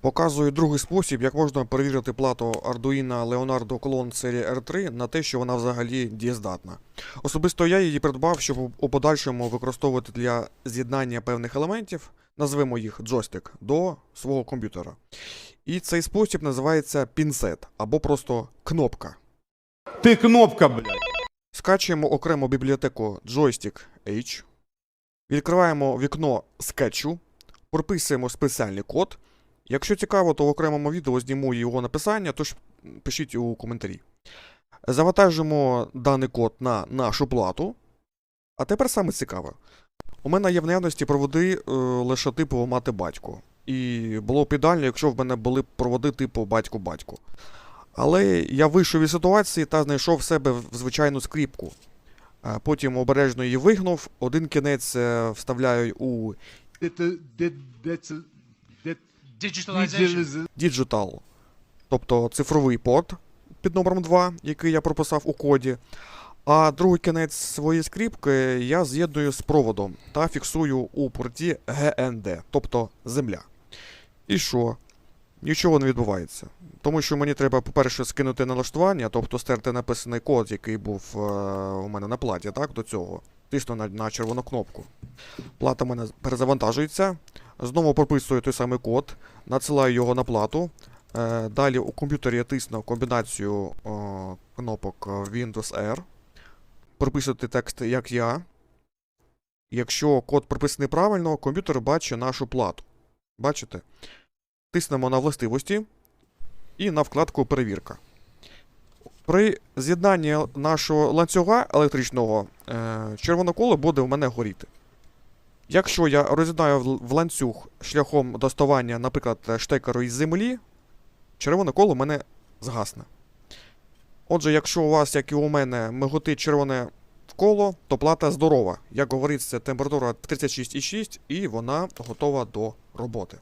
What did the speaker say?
Показую другий спосіб, як можна перевірити плату Arduino Leonardo Clone серії R3 на те, що вона взагалі дієздатна. Особисто я її придбав, щоб у- подальшому використовувати для з'єднання певних елементів, назвемо їх джойстик, до свого комп'ютера. І цей спосіб називається пінсет або просто кнопка. Ти кнопка, блядь. Скачуємо окремо бібліотеку Joystick H, відкриваємо вікно скетчу, прописуємо спеціальний код. Якщо цікаво, то в окремому відео зніму його написання, тож пишіть у коментарі. Завантажимо даний код на нашу плату. А тепер саме цікаве. У мене є в наявності проводи е, лише типу мати батько. І було б ідеально, якщо в мене були проводи типу батько-батько. Але я вийшов із ситуації та знайшов в себе в звичайну скріпку. Потім обережно її вигнув, один кінець е, вставляю у Digitalization. Digital, тобто цифровий порт під номером 2, який я прописав у коді. А другий кінець своєї скріпки я з'єдную з проводом та фіксую у порті GND, тобто земля. І що? Нічого не відбувається. Тому що мені треба, по-перше, скинути налаштування, тобто стерти написаний код, який був е, у мене на платі, так, до цього. Тисну на, на червону кнопку. Плата в мене перезавантажується. Знову прописую той самий код, надсилаю його на плату. Е, далі у комп'ютері я тисну комбінацію е, кнопок е, Windows R. Прописувати текст як я. Якщо код прописаний правильно, комп'ютер бачить нашу плату. Бачите? Тиснемо на властивості і на вкладку Перевірка. При з'єднанні нашого ланцюга електричного е, червоне коло буде в мене горіти. Якщо я роз'єднаю в- ланцюг шляхом доставання, наприклад, штекеру із землі, червоне коло в мене згасне. Отже, якщо у вас, як і у мене, миготить червоне коло, то плата здорова. Як говориться, температура 36,6 і вона готова до роботи.